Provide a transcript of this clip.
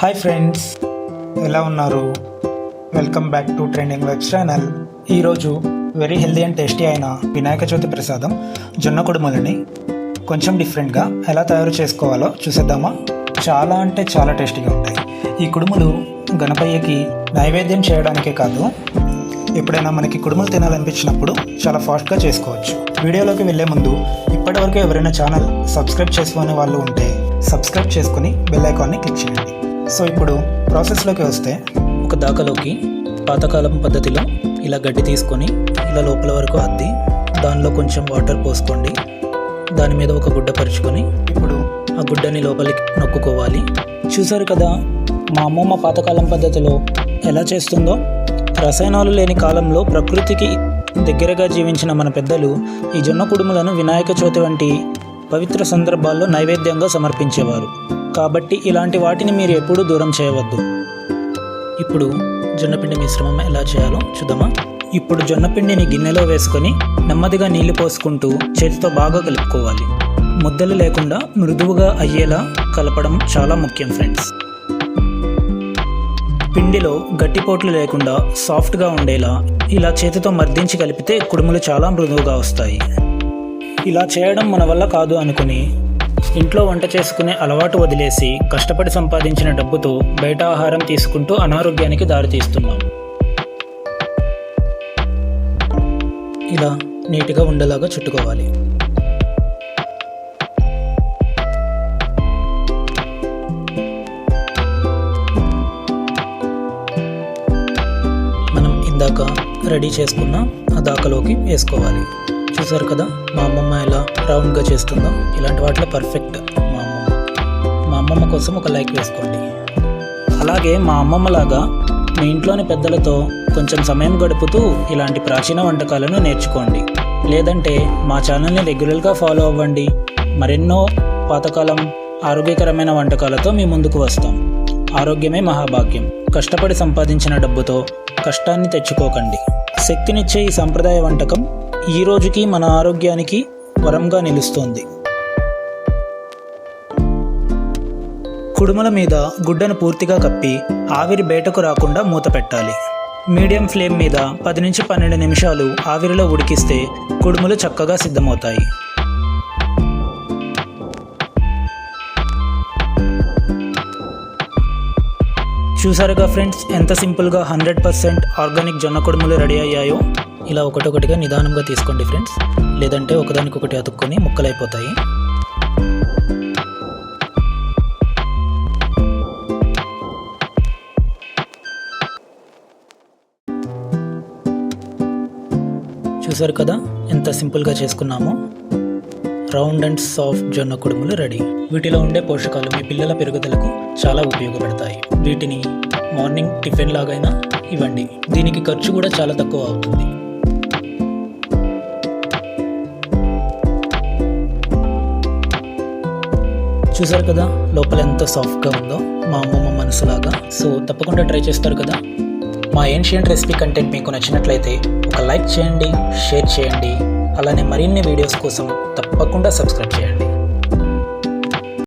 Hi friends ఎలా ఉన్నారు? Welcome back to trending web channel ఈరోజు వెరీ హెల్దీ అండ్ టేస్టీ అయిన వినాయక చవితి ప్రసాదం జొన్న కుడుములని కొంచెం డిఫరెంట్గా ఎలా తయారు చేసుకోవాలో చూసేద్దామా? చాలా అంటే చాలా టేస్టీగా ఉంటాయి. ఈ కుడుములు గణపయ్యకి నైవేద్యం చేయడానికే కాదు ఎప్పుడైనా మనకి కుడుములు తినాలనిపించినప్పుడు చాలా ఫాస్ట్గా చేసుకోవచ్చు. వీడియోలోకి వెళ్ళే ముందు ఇప్పటివరకు ఎవరైనా ఛానల్ సబ్స్క్రైబ్ చేసుకునే వాళ్ళు ఉంటే సబ్స్క్రైబ్ చేసుకుని బెల్ ఐకాన్ని క్లిక్ చేయండి. సో ఇప్పుడు ప్రాసెస్లోకి వస్తే ఒక దాకలోకి పాతకాలం పద్ధతిలో ఇలా గడ్డి తీసుకొని ఇలా లోపల వరకు అద్ది దానిలో కొంచెం వాటర్ పోసుకోండి. దాని మీద ఒక గుడ్డ పరుచుకొని ఇప్పుడు ఆ గుడ్డని లోపలికి నొక్కుకోవాలి. చూసారు కదా మా అమ్మమ్మ పాతకాలం పద్ధతిలో ఎలా చేస్తుందో? రసాయనాలు లేని కాలంలో ప్రకృతికి దగ్గరగా జీవించిన మన పెద్దలు ఈ జొన్న కుడుములను వినాయక చవితి వంటి పవిత్ర సందర్భాల్లో నైవేద్యంగా సమర్పించేవారు. కాబట్టి ఇలాంటి వాటిని మీరు ఎప్పుడూ దూరం చేయవద్దు. ఇప్పుడు జొన్నపిండి మిశ్రమం ఎలా చేయాలో చూద్దామా? ఇప్పుడు జొన్నపిండిని గిన్నెలో వేసుకొని నెమ్మదిగా నీళ్ళు పోసుకుంటూ చేతితో బాగా కలుపుకోవాలి. ముద్దలు లేకుండా మృదువుగా అయ్యేలా కలపడం చాలా ముఖ్యం ఫ్రెండ్స్. పిండిలో గట్టిపోట్లు లేకుండా సాఫ్ట్గా ఉండేలా ఇలా చేతితో మర్దించి కలిపితే కుడుములు చాలా మృదువుగా వస్తాయి. ఇలా చేయడం మన వల్ల కాదు అనుకుని ఇంట్లో వంట చేసుకునే అలవాటు వదిలేసి కష్టపడి సంపాదించిన డబ్బుతో బయట ఆహారం తీసుకుంటూ అనారోగ్యానికి దారితీస్తున్నాం ఇలా నీట్గా ఉండేలాగా చుట్టుకోవాలి. మనం ఇందాక రెడీ చేసుకున్న ఆ దాకలోకి వేసుకోవాలి. చూసారు కదా? మా అమ్మమ్మ ఎలా రౌండ్గా చేస్తుందో? ఇలాంటి వాటిలో పర్ఫెక్ట్ మా అమ్మమ్మ. మా అమ్మమ్మ కోసం ఒక లైక్ వేసుకోండి. అలాగే మా అమ్మమ్మలాగా మీ ఇంట్లోని పెద్దలతో కొంచెం సమయం గడుపుతూ ఇలాంటి ప్రాచీన వంటకాలను నేర్చుకోండి. లేదంటే మా ఛానల్ని రెగ్యులర్గా ఫాలో అవ్వండి. మరెన్నో పాతకాలం ఆరోగ్యకరమైన వంటకాలతో మీ ముందుకు వస్తాం. ఆరోగ్యమే మహాభాగ్యం. కష్టపడి సంపాదించిన డబ్బుతో కష్టాన్ని తెచ్చుకోకండి. శక్తినిచ్చే ఈ సంప్రదాయ వంటకం ఈ రోజుకి మన ఆరోగ్యానికి వరంగా నిలుస్తోంది. కుడుముల మీద గుడ్డను పూర్తిగా కప్పి ఆవిరి బయటకు రాకుండా మూత పెట్టాలి. మీడియం ఫ్లేమ్ మీద పది నుంచి పన్నెండు నిమిషాలు ఆవిరిలో ఉడికిస్తే కుడుములు చక్కగా సిద్ధమవుతాయి. చూసారుగా ఫ్రెండ్స్ ఎంత సింపుల్గా హండ్రెడ్ పర్సెంట్ ఆర్గానిక్ జొన్న కొడుములు రెడీ అయ్యాయో? ఇలా ఒకటొకటిగా నిదానంగా తీసుకోండి ఫ్రెండ్స్. లేదంటే ఒకదానికొకటి అతుక్కొని ముక్కలైపోతాయి. చూసారు కదా ఎంత సింపుల్గా చేసుకున్నామో? రౌండ్ అండ్ సాఫ్ట్ జొన్న కుడుములు రెడీ. వీటిలో ఉండే పోషకాలు మీ పిల్లల పెరుగుదలకు చాలా ఉపయోగపడతాయి. వీటిని మార్నింగ్ టిఫిన్ లాగైనా ఇవ్వండి. దీనికి ఖర్చు కూడా చాలా తక్కువ అవుతుంది. చూసారు కదా లోపల ఎంత సాఫ్ట్గా ఉందో? మా అమ్మమ్మ మనసులాగా. సో తప్పకుండా ట్రై చేస్తారు కదా? మా ఏన్షియంట్ రెసిపీ కంటెంట్ మీకు నచ్చినట్లయితే ఒక లైక్ చేయండి షేర్ చేయండి. అలానే మరిన్ని వీడియోస్ కోసం తప్పకుండా సబ్స్క్రైబ్ చేయండి.